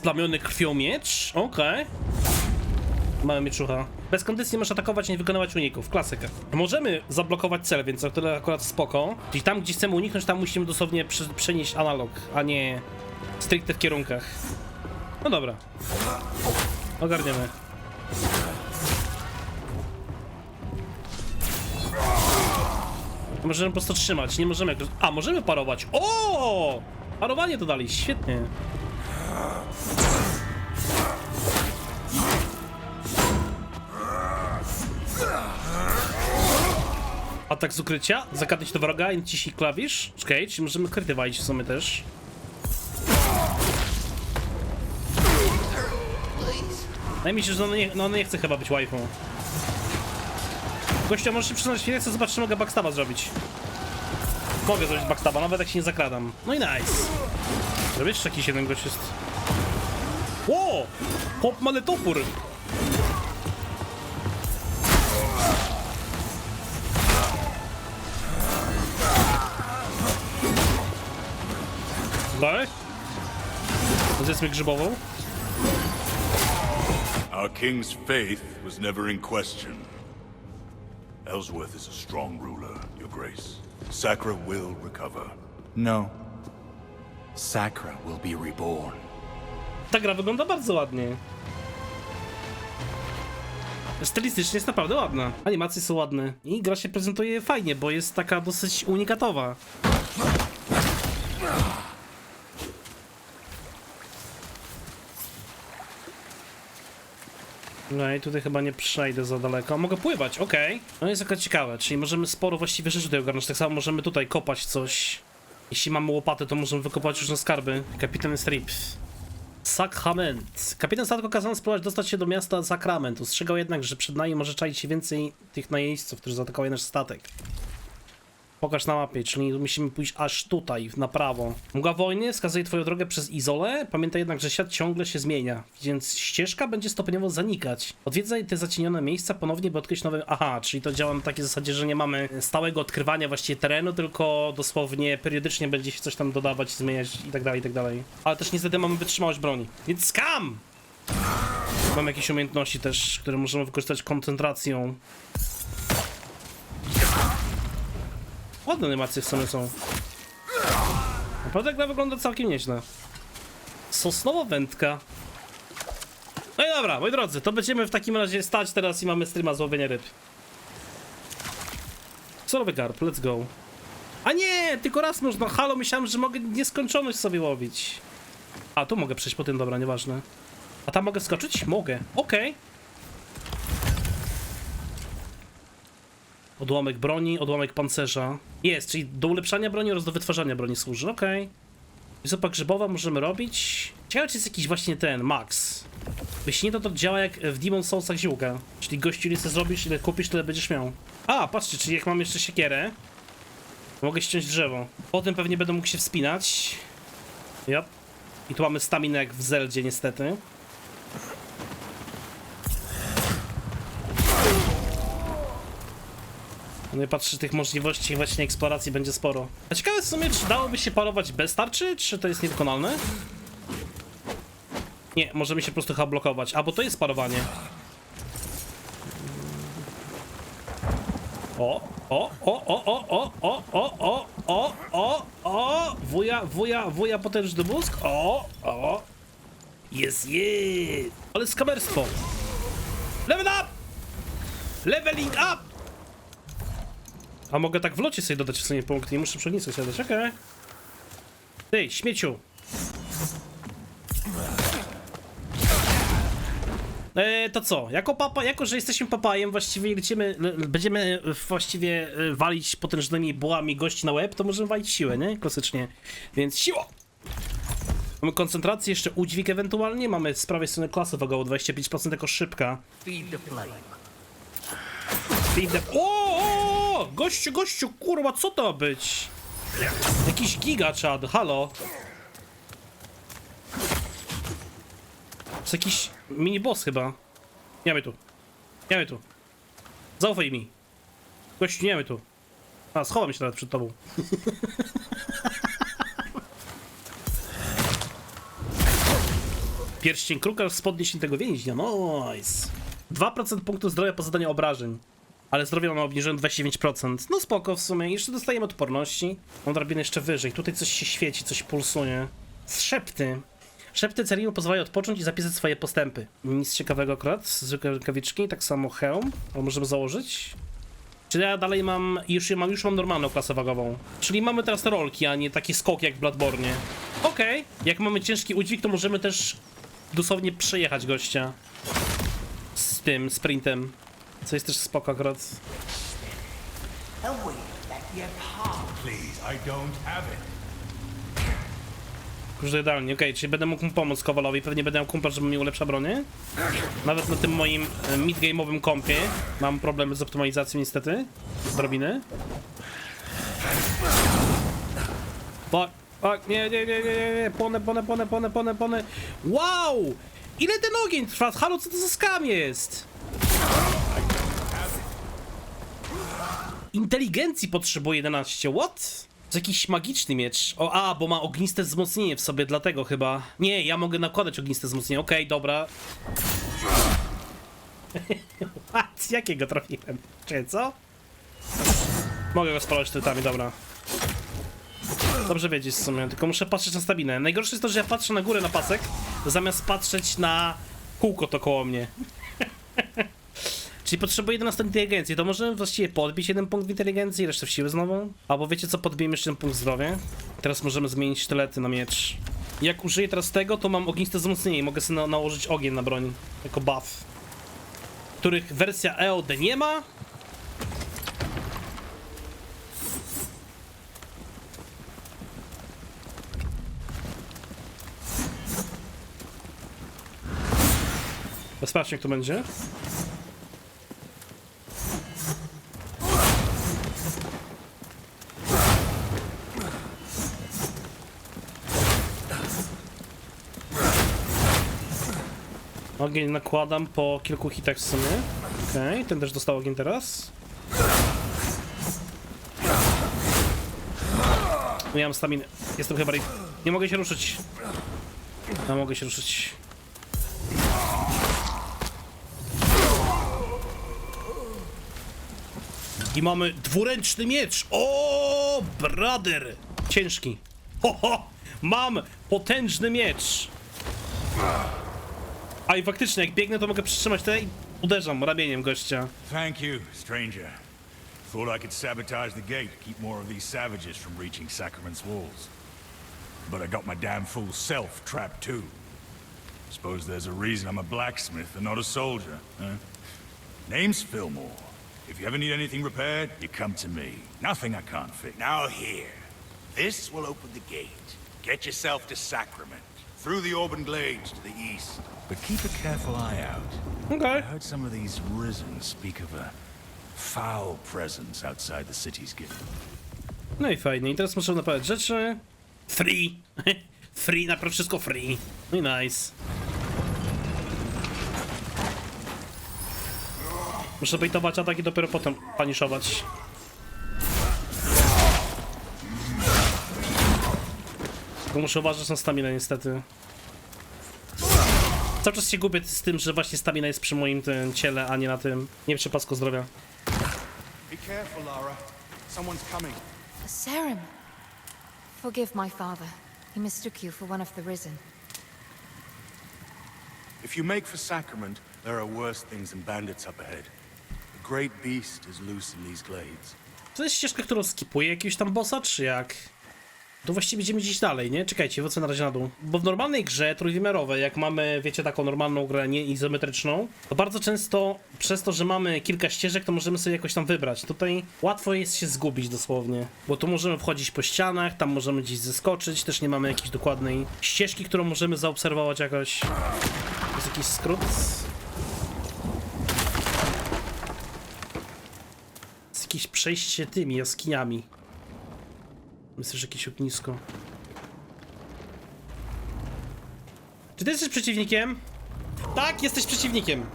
Splamiony krwią miecz? Okej. Mamy mieczucha. Bez kondycji możesz atakować i nie wykonywać uników. Klasyka. Możemy zablokować cel, więc o akurat spoko. Czyli tam, gdzie chcemy uniknąć, tam musimy dosłownie prze- przenieść analog, a nie stricte w kierunkach. No dobra. Ogarniemy. Możemy po prostu trzymać, nie możemy. A, możemy parować. O! Parowanie to dali, świetnie. Atak z ukrycia, zagadać do wroga i naciśnij klawisz. Okej, możemy kryty walić w sumie też. Wydaje mi się, że ona nie, no ona nie chce chyba być wife'ą. Gościa, możesz się przyznać chwilę, chcę zobaczyć, czy mogę backstaba zrobić. Mogę zrobić backstaba, nawet jak się nie zakradam. No i nice. Jeszcze jakiś jeden gość jest. Ło! Chłop ma! Dalej? Zjedzmy grzybową. Our king's faith was never in question. Ellsworth is a strong ruler, your grace. Sacra will recover. No. Sacra will be reborn. Ta gra wygląda bardzo ładnie. Stylistycznie jest naprawdę ładna. Animacje są ładne. I gra się prezentuje fajnie, bo jest taka dosyć unikatowa. No i tutaj chyba nie przejdę za daleko. Mogę pływać, okej. No jest jaka ciekawe, czyli możemy sporo właściwie rzeczy tutaj ogarnąć. Tak samo możemy tutaj kopać coś. Jeśli mamy łopatę, to możemy wykopać różne skarby. Kapitan Strip. Sakrament. Kapitan statku kazał spróbować dostać się do miasta Sakrament. Ostrzegał jednak, że przed nami może czaić się więcej tych najeźdźców, którzy zaatakowały nasz statek. Pokaż na mapie, czyli musimy pójść aż tutaj, na prawo. Mgła wojny wskazuje twoją drogę przez Izolę. Pamiętaj jednak, że świat ciągle się zmienia, więc ścieżka będzie stopniowo zanikać. Odwiedzaj te zacienione miejsca ponownie, by odkryć nowe... Aha, czyli to działa na takiej zasadzie, że nie mamy stałego odkrywania właściwie terenu, tylko dosłownie periodycznie będzie się coś tam dodawać, zmieniać i tak dalej, i tak dalej. Ale też niestety mamy wytrzymałość broni. Więc skam! Mam jakieś umiejętności też, które możemy wykorzystać koncentracją. Ładne animacje w sumie są. Naprawdę gra wygląda całkiem nieźle. Sosnowa wędka. No i dobra, moi drodzy, to będziemy w takim razie stać teraz i mamy streama z łowienia ryb. Solowy garb, let's go. A nie, tylko raz można. Halo, myślałem, że mogę nieskończoność sobie łowić. A, tu mogę przejść po tym, dobra, nieważne. A tam mogę skoczyć? Mogę. Okej. Odłamek broni, odłamek pancerza. Jest, czyli do ulepszania broni oraz do wytwarzania broni służy, okej. Zupa grzybowa możemy robić. Ciekawe, czy jest jakiś właśnie ten, max. Jeśli nie, to to działa jak w Demon Soulsach ziółka. Czyli gościu, ile zrobisz, ile kupisz, tyle będziesz miał. A, patrzcie, czyli jak mam jeszcze siekierę, mogę ściąć drzewo. Potem pewnie będę mógł się wspinać. Yep. I tu mamy staminę jak w Zeldzie, niestety. No i patrzę, tych możliwości właśnie eksploracji będzie sporo. A ciekawe w sumie, czy dałoby się parować bez tarczy, czy to jest niewykonalne? Nie, możemy się po prostu chyba blokować. A, bo to jest parowanie. O, o, o, o, o, o, o, o, o, o, o, o, wuja, wuja, wuja potężny mózg, o, o, jest, jest, ale skamerstwo. Level up! Leveling up! A mogę tak w locie sobie dodać w sumie punkt, nie muszę przegnisko sobie dać, okej. Ty, śmieciu. E, to co? Jako papa, jako że jesteśmy papajem, właściwie lecimy, le, będziemy właściwie e, walić potężnymi bułami gości na łeb, to możemy walić siłę, nie? Klasycznie. Więc siła! Mamy koncentrację, jeszcze udźwig ewentualnie, mamy z prawej strony klasy wagową 25% jako szybka. Feed the flame. Feed the... O, Gościu, gościu, kurwa, co to ma być? Jakiś gigaczad, halo. To jest jakiś mini boss chyba. Nie mamy tu. Nie mamy tu. Zaufaj mi. Gościu, nie mamy tu. A, schowam się nawet przed tobą. Pierścień kruka z podnieśniętego więźnia, nice. 2% punktów zdrowia po zadaniu obrażeń. Ale zdrowie mam obniżyłem 29%. No spoko w sumie. Jeszcze dostajemy odporności. Mam drabinę jeszcze wyżej. Tutaj coś się świeci, coś pulsuje. Szepty. Szepty Cerinu pozwalają odpocząć i zapisać swoje postępy. Nic ciekawego akurat. Zwykłe rękawiczki, tak samo hełm. Ale możemy założyć. Czyli ja dalej mam, już mam, już mam normalną klasę wagową. Czyli mamy teraz te rolki, a nie taki skok jak w Bloodborne. Okej, jak mamy ciężki udźwig, to możemy też dosłownie przejechać gościa. Z tym sprintem. Co jest też spoko akurat. Please, I don't have it. Już idealnie, okej, czyli będę mógł mu pomóc Kowalowi, pewnie będę miał kumpel, żeby mi ulepsza bronię. Nawet na tym moim e, mid-game'owym kompie mam problemy z optymalizacją niestety. Drobiny. Fuck, fuck, nie, nie, nie, nie, nie, nie, płonę, płonę, płonę, płonę, płonę, płonę. Wow! Ile ten ogień trwa? Halo, co to za skam jest? Inteligencji potrzebuje 11, what? To jakiś magiczny miecz. O, a, bo ma ogniste wzmocnienie w sobie, dlatego chyba. Nie, ja mogę nakładać ogniste wzmocnienie. Okej, dobra. What? Jakiego trafiłem? Czy co? Mogę go spalać tytami, dobra. Dobrze wiedzieć w sumie, tylko muszę patrzeć na stabinę. Najgorsze jest to, że ja patrzę na górę na pasek, zamiast patrzeć na kółko to koło mnie. Czyli potrzebuję 11 inteligencji, to możemy właściwie podbić jeden punkt w inteligencji, resztę w siłę znowu? Albo wiecie co, podbijemy jeszcze jeden punkt zdrowia. Teraz możemy zmienić sztylety na miecz. Jak użyję teraz tego, to mam ogniste wzmocnienie i mogę sobie na nałożyć ogień na broń, jako buff. Których wersja EOD nie ma. Sprawdźmy jak to będzie. Ogień nakładam po kilku hitach w sumie. Okej, ten też dostał ogień teraz. Nie mam staminy. Jestem chyba... Nie mogę się ruszyć. A mogę się ruszyć. I mamy dwuręczny miecz. O, brother! Ciężki. Ho, ho! Mam potężny miecz. A i faktycznie, jak biegnę, to mogę przytrzymać i uderzam ramieniem gościa. Thank you, stranger. Thought I could sabotage the gate, keep more of these savages from reaching Sacrament's walls. But I got my damn fool self trapped too. I suppose there's a reason I'm a blacksmith and not a soldier, huh? Name's Fillmore. If you ever need anything repaired, you come to me. Nothing I can't fix. Now here. This will open the gate. Get yourself to Sacrament. Through the Auburn Glades to the east. But keep a careful eye out. I Okej. heard some of these Risen speak of a foul presence outside the city's gate. No i fajnie. I teraz muszę naprawiać rzeczy. Free! free, naprawdę wszystko free. No i nice. Muszę bejtować atak i dopiero potem paniszować. Tylko muszę uważać na staminę niestety. Cały czas się gubię z tym, że właśnie stamina jest przy moim tym ciele, a nie na tym, nie przy pasku zdrowia. Be careful, Lara. Someone's coming. Sarum! Forgive my father. He mistook you for one of the Risen. If you make for Sacrament, there are worse things than bandits up ahead. The great beast is loose in these glades. To jest ścieżka, którą skipuje jakiegoś tam bossa, czy jak? To właściwie będziemy gdzieś dalej, nie? Czekajcie, wrócę na razie na dół. Bo w normalnej grze trójwymiarowej, jak mamy, wiecie, taką normalną grę nie izometryczną, to bardzo często przez to, że mamy kilka ścieżek, to możemy sobie jakoś tam wybrać. Tutaj łatwo jest się zgubić dosłownie, bo tu możemy wchodzić po ścianach, tam możemy gdzieś zeskoczyć, też nie mamy jakiejś dokładnej ścieżki, którą możemy zaobserwować jakoś. Jest jakiś skrót. jest jakieś przejście tymi jaskiniami. Myślę, że jakieś ognisko. Czy ty jesteś przeciwnikiem? Tak, jesteś przeciwnikiem.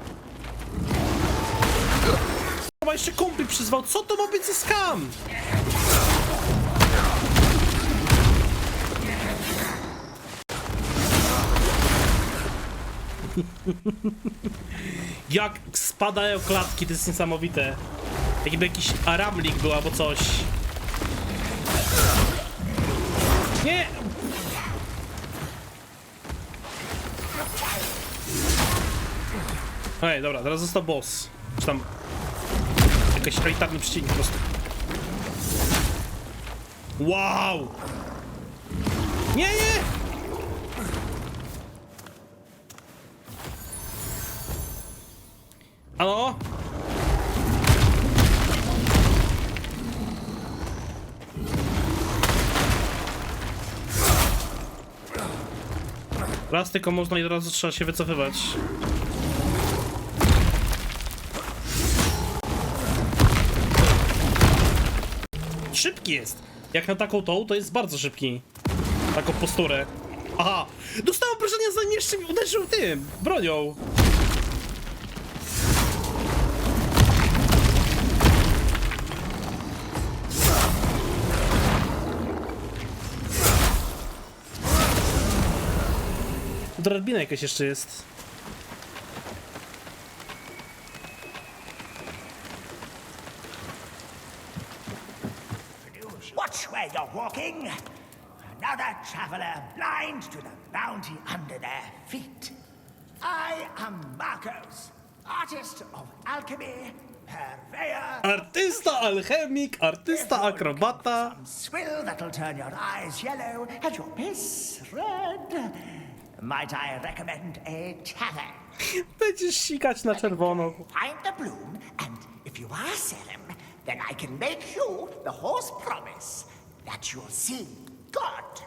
Chyba jeszcze kumpli przyzwał. Co to ma być za skam? Jak spadają klatki, to jest niesamowite. Jakby jakiś aramlik był albo coś. Nie! Ej, dobra, teraz został boss. Czy tam... Jakiś elitarny przeciwnik po prostu. Wow! Nie, nie! Halo? Raz tylko można i od razu trzeba się wycofywać. Szybki jest. Jak na taką tą, to jest bardzo szybki. Taką posturę. Aha! Dostałem obrażenia zanim jeszcze mi uderzył tym, bronią. Drabina jakaś jeszcze jest. Watch where you're walking. Another traveler blind to the bounty under their feet. I am Marcos, artist of alchemy, purveyor. Artysta, alchemik, artysta, akrobata. Swill that'll turn your eyes yellow and your piss red. Might I recommend a tavern? Będziesz sikać na czerwono. Find the bloom, and if you are Selim, then I can make you the horse promise that you'll see God.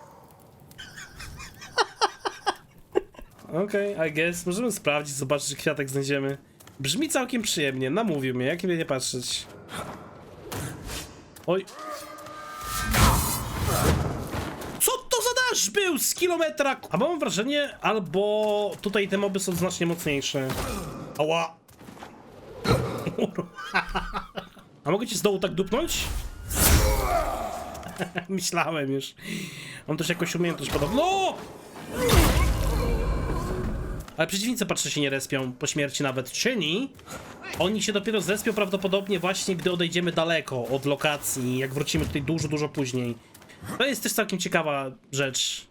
Okej, I guess. Możemy sprawdzić, zobaczyć, czy kwiatek znajdziemy. Brzmi całkiem przyjemnie, namówił mnie, jak mnie nie patrzeć. Oj. Dasz był z kilometra? A mam wrażenie, albo tutaj te moby są znacznie mocniejsze. Ała. A mogę cię z dołu tak dupnąć? Myślałem już. Mam też jakąś umiejętność podobną. No! Ale przeciwnicy patrzę się nie respią po śmierci nawet, czyli oni się dopiero zrespią prawdopodobnie właśnie gdy odejdziemy daleko od lokacji, jak wrócimy tutaj dużo, dużo później. To jest też całkiem ciekawa rzecz.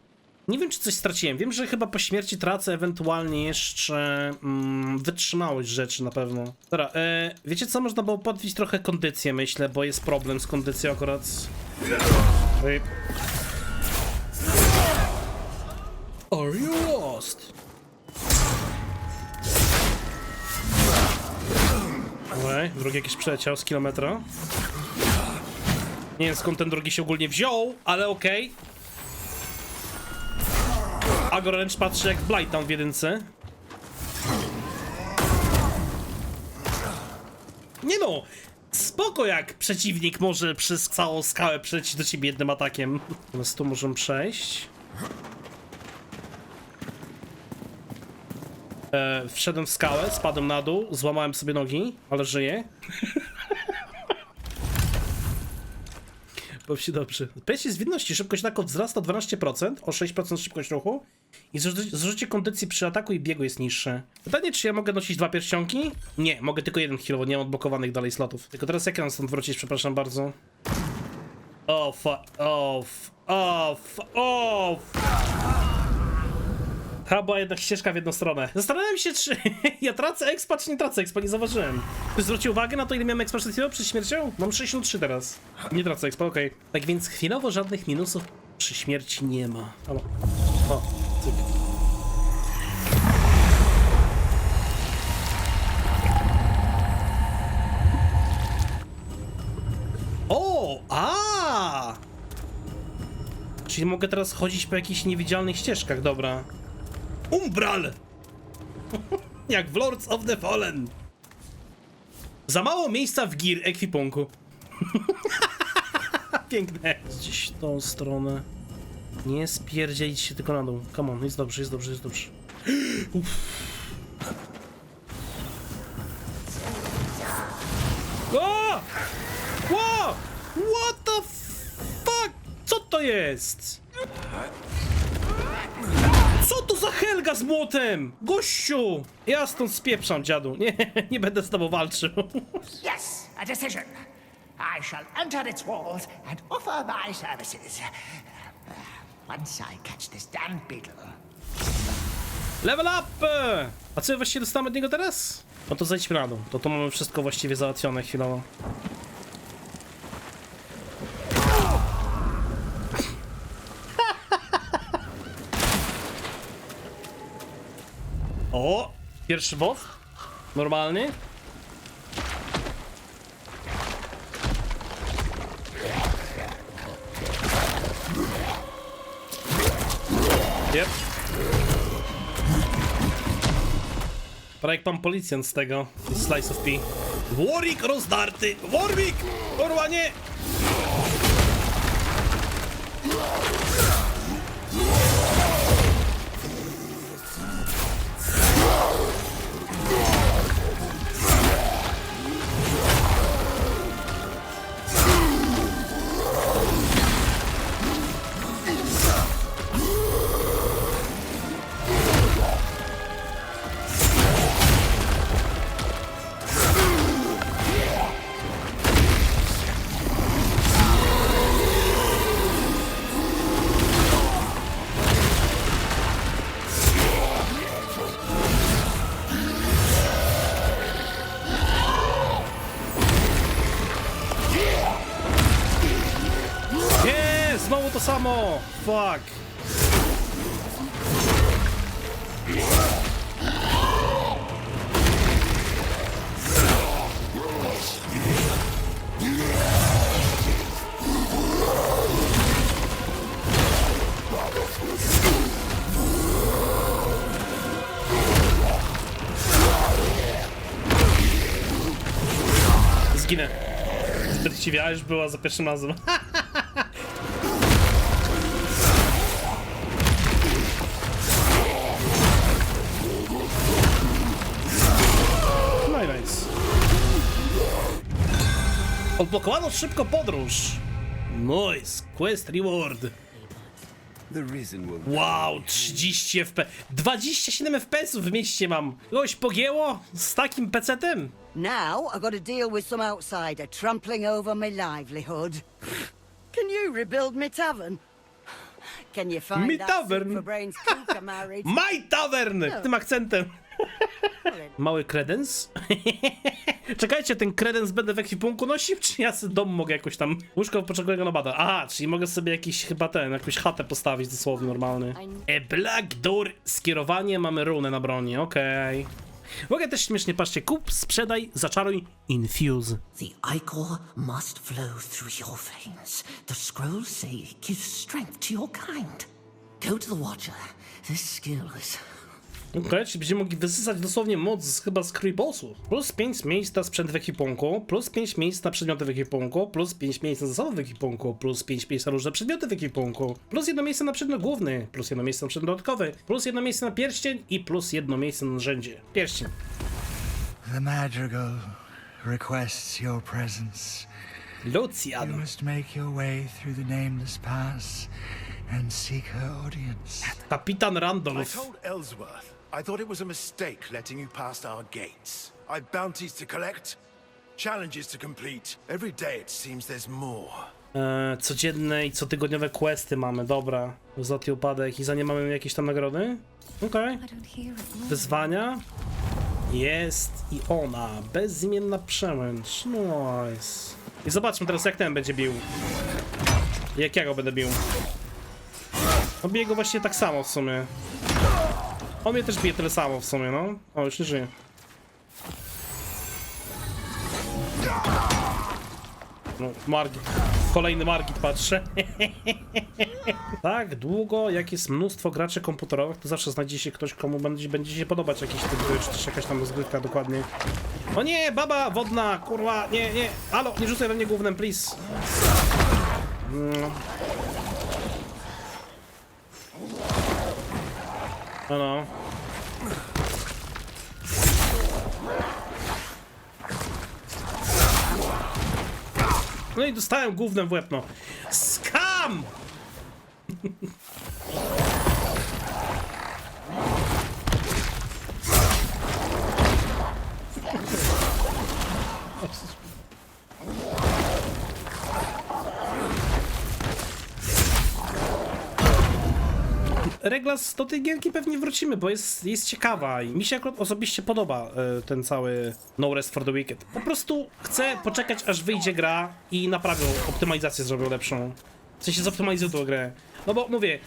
Nie wiem, czy coś straciłem. Wiem, że chyba po śmierci tracę ewentualnie jeszcze mm, wytrzymałość rzeczy na pewno. Dobra, e, wiecie co? Można było podbić trochę kondycję, myślę, bo jest problem z kondycją akurat. Ej. Are you lost? Okej, drugi jakiś przeleciał z kilometra. Nie wiem skąd ten drugi się ogólnie wziął, ale okej. Agoręcz patrzy jak Blight tam w jedynce. Nie no! Spoko jak przeciwnik może przez całą skałę przejść do ciebie jednym atakiem. Więc tu możemy przejść. E, wszedłem w skałę, spadłem na dół, złamałem sobie nogi, ale żyję. Baw się dobrze. Pejście zwinności, szybkość ataku wzrasta o 12%, o 6% szybkość ruchu i zużycie, kondycji przy ataku i biegu jest niższe. Pytanie, czy ja mogę nosić dwa pierścionki? Nie, mogę tylko jeden chwilowo, nie mam odblokowanych dalej slotów. Tylko teraz mam stąd wrócić, przepraszam bardzo. O, fa... O, f... Chyba była jednak ścieżka w jedną stronę. Zastanawiam się, czy ja tracę expa, czy nie tracę expa, nie zauważyłem. Ktoś zwrócił uwagę na to, ile miałem expa przed przed śmiercią? Mam 63 teraz. Nie tracę expa, okej. Tak więc chwilowo żadnych minusów przy śmierci nie ma. Halo. O, cyk. O, a! Czyli mogę teraz chodzić po jakichś niewidzialnych ścieżkach, dobra. Umbral! Jak w Lords of the Fallen. Za mało miejsca w gear ekwipunku. Piękne. Gdzieś w tą stronę. Nie spierdzielić się tylko na dół. Come on, jest dobrze, jest dobrze, jest dobrze. Uff. O! What the fuck? Co to jest? Co to za Helga z młotem! Gościu! Ja stąd spieprzam, dziadu. Nie, nie będę z tobą walczył. Yes, a decision. I shall enter its walls and offer my services. Once I catch this damned beetle. Level up! A co właściwie dostałem od niego teraz? No to zejdźmy na dół. To to mamy wszystko właściwie załatwione chwilowo. O! Pierwszy boss. Normalny. Yep. Jak pan policjant z tego Slice of P. Warwick rozdarty! Warwick! Kurwa! Nie! Zginę. Chciwa już była za pierwszym razem. No i nice. Odblokowano szybko podróż. Nice. Quest reward. Wow, 30 FPS. 27 FPS w mieście mam. Kogoś pogięło z takim pecetem? Now I got to deal with some outsider trampling over my livelihood. Can you rebuild me tavern? Can you find Me that tavern? married? My Tavern! Tym akcentem. Mały kredens? Czekajcie, ten kredens będę w ekwipunku nosił, czy ja sobie dom mogę jakoś tam... Łóżko poczekowego nabada. Aha, czyli mogę sobie jakiś chyba ten, jakąś chatę postawić dosłownie normalny. E, Black Door, skierowanie, mamy runę na broni, okej. Mogę też śmiesznie, patrzcie, kup, sprzedaj, zaczaruj, infuse. The ichor must flow through your veins. The scrolls say it gives strength to your kind. Go to the Watcher. This skill is Okej, czyli będziemy mogli wysysać dosłownie moc z, chyba z creepbossów. Plus 5 miejsc na sprzęt w ekwipunku, plus 5 miejsc na przedmioty w ekwipunku, plus 5 miejsc na zasoby w ekwipunku, plus 5 miejsc na różne przedmioty w ekwipunku, plus jedno miejsce na przedmiot główny, plus jedno miejsce na przedmiot dodatkowy, plus jedno miejsce na pierścień i plus jedno miejsce na narzędzie. Pierścień. The madrigal requests your presence. You Lucian. must make your way through the nameless pass and seek her audience. Kapitan I Randolph. told Ellsworth I thought it was a mistake letting you past our gates. I've bounties to collect, challenges to complete. Every day it seems there's more. E, codzienne i cotygodniowe questy mamy, dobra. Złoty upadek i za nie mamy jakieś tam nagrody? Okej. It moving. Wyzwania. Jest i ona. Bezimienna przemęcz. Nice. I zobaczmy teraz jak ten będzie bił. Jak ja go będę bił. On bije go właśnie tak samo w sumie. On mnie też bije tyle samo w sumie, no. O, już nie żyje. No, Margit. Kolejny Margit patrzę. tak długo, jak jest mnóstwo graczy komputerowych, to zawsze znajdzie się ktoś, komu będzie, będzie się podobać jakiś typ gry, czy też jakaś tam rozgrywka dokładnie. O nie, baba wodna, kurwa, nie, nie, halo, nie rzucaj we mnie głównym, please. No. No, no. No i dostałem głównym w łeb, no. Skam! Reglas, do tej gierki pewnie wrócimy, bo jest, jest ciekawa i mi się akurat osobiście podoba e, ten cały No Rest for the Wicked. Po prostu chcę poczekać, aż wyjdzie gra i naprawią, optymalizację zrobią lepszą. W sensie zoptymalizują tą grę. No bo mówię,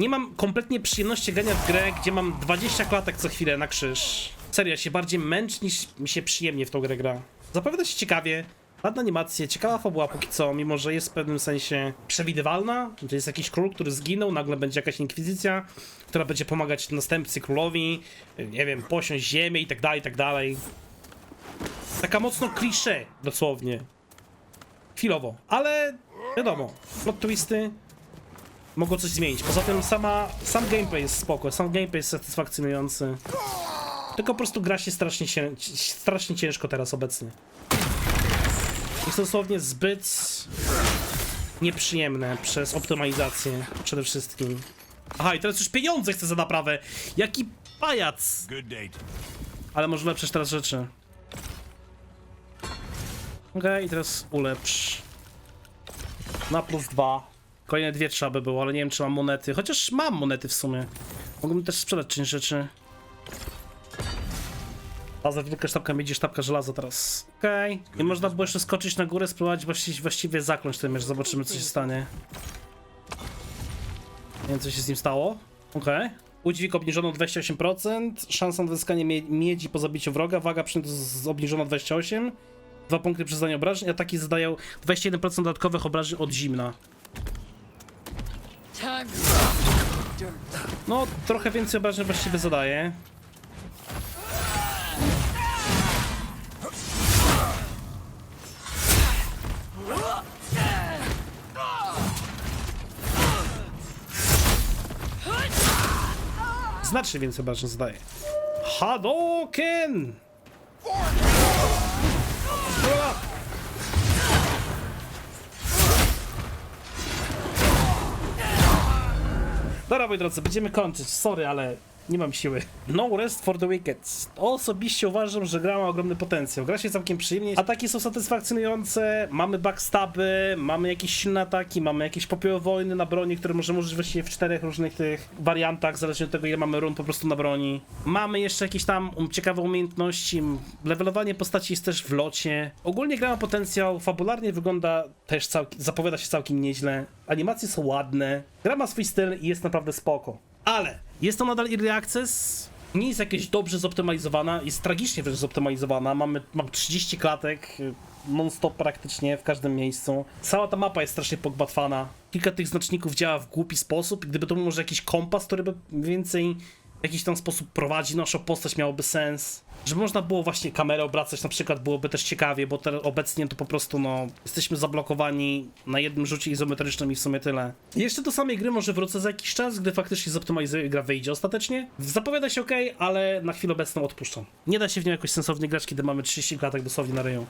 nie mam kompletnie przyjemności grania w grę, gdzie mam 20 klatek co chwilę na krzyż. Serio, ja się bardziej męcz niż mi się przyjemnie w tą grę gra. Zapowiada się ciekawie, ładne animacje, ciekawa fabuła póki co, mimo że jest w pewnym sensie przewidywalna. To jest jakiś król, który zginął, nagle będzie jakaś inkwizycja, która będzie pomagać następcy królowi, nie wiem, posiąść ziemię i tak dalej, i tak dalej. Taka mocno klisze, dosłownie. Chwilowo, ale wiadomo, plot twisty mogą coś zmienić. Poza tym sama, sam gameplay jest spoko, sam gameplay jest satysfakcjonujący. Tylko po prostu gra się strasznie, strasznie ciężko teraz obecnie. Jest dosłownie zbyt nieprzyjemne przez optymalizację przede wszystkim. Aha, i teraz już pieniądze chcę za naprawę. Jaki pajac! Ale może lepszysz teraz rzeczy. Okej, i teraz ulepsz. Na plus dwa. Kolejne dwie trzeba by było, ale nie wiem czy mam monety. Chociaż mam monety w sumie. Mógłbym też sprzedać część rzeczy. Baza wielka sztabka miedzi, sztabka żelaza teraz. Okej. I można było jeszcze skoczyć na górę, spróbować właściwie, właściwie zakląć ten miecz. Zobaczymy co się stanie. Nie wiem co się z nim stało. Okej. Udźwig obniżono o 28%, szansa na uzyskanie mie miedzi po zabiciu wroga, waga przy z obniżona o 28, dwa punkty przy zadaniu obrażeń, ataki zadają 21% dodatkowych obrażeń od zimna. No, trochę więcej obrażeń właściwie zadaje. Znacznie więcej obrażeń zadaje. Hadoken! Dobra, moi drodzy, będziemy kończyć. Sorry, ale nie mam siły. No Rest for the Wicked. Osobiście uważam, że gra ma ogromny potencjał. Gra się całkiem przyjemnie. Ataki są satysfakcjonujące, mamy backstaby, mamy jakieś silne ataki, mamy jakieś popioły wojny na broni, które możemy użyć właściwie w czterech różnych tych wariantach, zależnie od tego, ile mamy run po prostu na broni. Mamy jeszcze jakieś tam um, ciekawe umiejętności. Levelowanie postaci jest też w locie. Ogólnie gra ma potencjał, fabularnie wygląda też całkiem, zapowiada się całkiem nieźle. Animacje są ładne, gra ma swój styl i jest naprawdę spoko. Ale jest to nadal early access. Nie jest jakieś dobrze zoptymalizowana, jest tragicznie wręcz zoptymalizowana. Mamy, mam 30 klatek y, non-stop praktycznie w każdym miejscu. Cała ta mapa jest strasznie pogmatwana. Kilka tych znaczników działa w głupi sposób. Gdyby to był może jakiś kompas, który by więcej jakiś tam sposób prowadzi naszą postać, miałoby sens. Żeby można było właśnie kamerę obracać na przykład byłoby też ciekawie, bo teraz obecnie to po prostu no jesteśmy zablokowani na jednym rzucie izometrycznym i w sumie tyle. Jeszcze do samej gry może wrócę za jakiś czas, gdy faktycznie zoptymalizuję gra wyjdzie ostatecznie. Zapowiada się ok, ale na chwilę obecną odpuszczam. Nie da się w nią jakoś sensownie grać, kiedy mamy 30 klatek dosłownie na ryju.